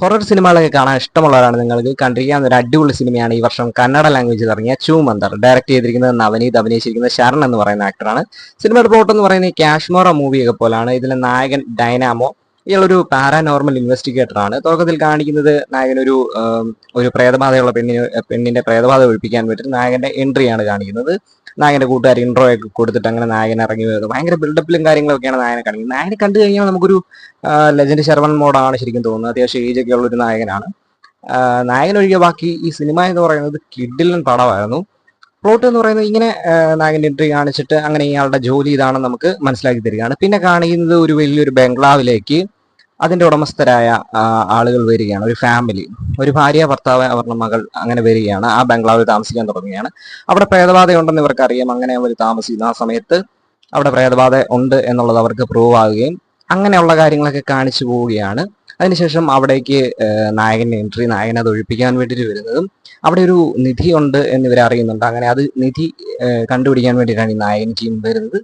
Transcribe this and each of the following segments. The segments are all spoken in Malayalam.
ഹൊറർ സിനിമകളൊക്കെ കാണാൻ ഇഷ്ടമുള്ളവരാണ് നിങ്ങൾക്ക്. കണ്ടിരിക്കാവുന്ന ഒരു അടിപൊളി സിനിമയാണ് ഈ വർഷം കന്നഡ ലാംഗ്വേജിൽ ഇറങ്ങിയ ചൂമന്തർ ഡയറക്ട് ചെയ്തിരിക്കുന്നത് നവനീത് അഭിനയിച്ചിരിക്കുന്നത് ശരൺ എന്ന് പറയുന്ന ആക്ടറാണ് സിനിമയുടെ പ്ലോട്ട് എന്ന് പറയുന്നത് കാശ്മോറ മൂവിയൊക്കെ പോലാണ്. ഇതിലെ നായകൻ ഡൈനാമോ ഇയാളൊരു പാരാനോർമൽ ഇൻവെസ്റ്റിഗേറ്റർ ആണ്. തുടക്കത്തിൽ കാണിക്കുന്നത് നായകനൊരു ഒരു പ്രേതബാധയുള്ള പെണ്ണിന് പെണ്ണിന്റെ പ്രേതബാധ ഒഴിപ്പിക്കാൻ വേണ്ടി നായകന്റെ എൻട്രിയാണ് കാണിക്കുന്നത്. നായകന്റെ കൂട്ടുകാർ ഇൻട്രോ ഒക്കെ കൊടുത്തിട്ട് അങ്ങനെ നായകൻ ഇറങ്ങി വരുന്നത്. ഭയങ്കര ബിൽഡപ്പിലും കാര്യങ്ങളൊക്കെയാണ് നായകനെ കാണിക്കുന്നത്. നായകനെ കണ്ടു കഴിഞ്ഞാൽ നമുക്കൊരു ലെജൻഡ് ശർവൺ മോഡാണ് ശരിക്കും തോന്നുന്നത്. അത്യാവശ്യം ഏജ് ഒക്കെ ഉള്ള ഒരു നായകനാണ് നായകൻ ഒഴികെ ബാക്കി ഈ സിനിമ എന്ന് പറയുന്നത് കിഡിലൻ പടമായിരുന്നു. പ്ലോട്ട് എന്ന് പറയുന്നത് ഇങ്ങനെ നായകന്റെ എൻട്രി കാണിച്ചിട്ട് അങ്ങനെ ഇയാളുടെ ജോലി ഇതാണെന്ന് നമുക്ക് മനസ്സിലാക്കി തരികയാണ്. പിന്നെ കാണിക്കുന്നത് ഒരു വലിയൊരു ബംഗ്ലാവിലേക്ക്. അതിന്റെ ഉടമസ്ഥരായ ആളുകൾ വരികയാണ്. ഒരു ഫാമിലി ഒരു ഭാര്യ ഭർത്താവ് അവരുടെ മകൾ അങ്ങനെ വരികയാണ്. ആ ബംഗ്ലാവിൽ താമസിക്കാൻ തുടങ്ങുകയാണ്. അവിടെ പ്രേതബാധ ഉണ്ടെന്ന് ഇവർക്ക് അറിയാം. അങ്ങനെ അവർ താമസിക്കുന്ന. ആ സമയത്ത് അവിടെ പ്രേതബാധ ഉണ്ട് എന്നുള്ളത് അവർക്ക് പ്രൂവ് ആവുകയും അങ്ങനെയുള്ള കാര്യങ്ങളൊക്കെ കാണിച്ചു പോവുകയാണ്. അതിനുശേഷം അവിടേക്ക് നായകന്റെ എൻട്രി നായകനെ അത് ഒഴിപ്പിക്കാൻ വേണ്ടിയിട്ട് വരുന്നതും അവിടെ ഒരു നിധി ഉണ്ട് എന്ന് ഇവർ അറിയുന്നുണ്ട്. അങ്ങനെ അത് നിധി കണ്ടുപിടിക്കാൻ വേണ്ടിയിട്ടാണ് ഈ നായകൻ ടീം വരുന്നത്.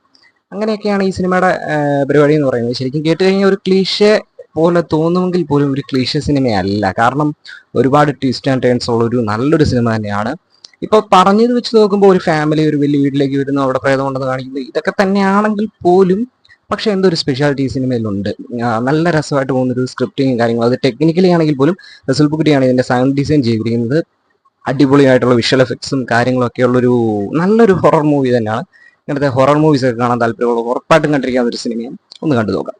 അങ്ങനെയൊക്കെയാണ് ഈ സിനിമയുടെ പരിപാടി എന്ന് പറയുന്നത്. ശരിക്കും കേട്ട് കഴിഞ്ഞാൽ ഒരു ക്ലീഷെ പോലെ തോന്നുമെങ്കിൽ പോലും ഒരു ക്ലീഷ്യ സിനിമയല്ല. കാരണം ഒരുപാട് ട്വിസ്റ്റ് ആൻഡ് ടേൺസ് ഉള്ള ഒരു നല്ലൊരു സിനിമ തന്നെയാണ്. ഇപ്പൊ പറഞ്ഞത് വെച്ച് നോക്കുമ്പോൾ ഒരു ഫാമിലി ഒരു വലിയ വീട്ടിലേക്ക് വരുന്നു അവിടെ പ്രേതം ഉണ്ടെന്ന് കാണിക്കുന്നത് ഇതൊക്കെ തന്നെയാണെങ്കിൽ പോലും പക്ഷെ എന്തോ ഒരു സ്പെഷ്യാലിറ്റി സിനിമയിലുണ്ട്. നല്ല രസമായിട്ട് പോകുന്ന ഒരു സ്ക്രിപ്റ്റിങ് കാര്യങ്ങൾ അത് ടെക്നിക്കലി ആണെങ്കിൽ പോലും റസൽ ഇതിന്റെ സൗണ്ട് ഡിസൈൻ ചെയ്തിരിക്കുന്നത്. അടിപൊളിയായിട്ടുള്ള വിഷ്വൽ എഫക്ട്സും കാര്യങ്ങളും ഒക്കെ ഉള്ളൊരു നല്ലൊരു ഹൊറർ മൂവി തന്നെയാണ്. ഇങ്ങനത്തെ ഹൊറർ മൂവീസ് ഒക്കെ കാണാൻ താല്പര്യമുള്ള ഉറപ്പായിട്ടും കണ്ടിരിക്കാവുന്ന ഒരു സിനിമയും ഒന്ന് കണ്ടു നോക്കാം.